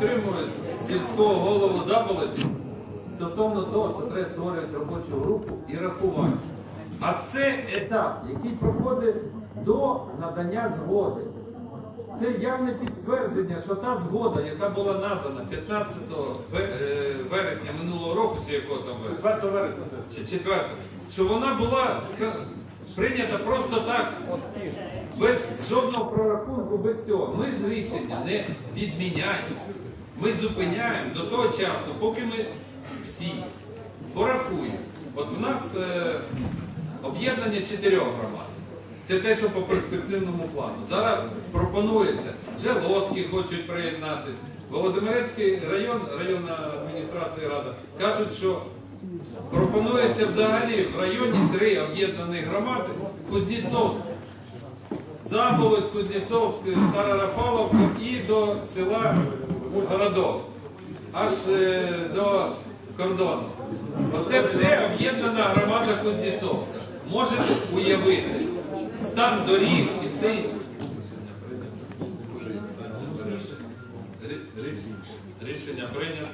підтримую сільського голову Заполоті стосовно того, що треба створювати робочу групу і рахувати. А це етап, який проходить до надання згоди. Це явне підтвердження, що та згода, яка була надана 15 е, вересня минулого року, чи якого там вересня, 4 вересня. чи 4, що вона була прийнята просто так, без жодного прорахунку, без цього. Ми ж рішення не відміняємо. Ми зупиняємо до того часу, поки ми всі порахуємо. От в нас е, об'єднання чотирьох громад. Це те, що по перспективному плану. Зараз пропонується, Джелоски хочуть приєднатись. Володимирецький район, районна адміністрація рада, кажуть, що пропонується взагалі в районі три об'єднані громади Кузнєцовська. Заповідь, Кузнєцовська, Стара Рафаловка і до села Городок, аж е, до кордону. Оце все об'єднана громада Кузнєцовська. Можете уявити стан доріг і все інше. Рішення прийнято.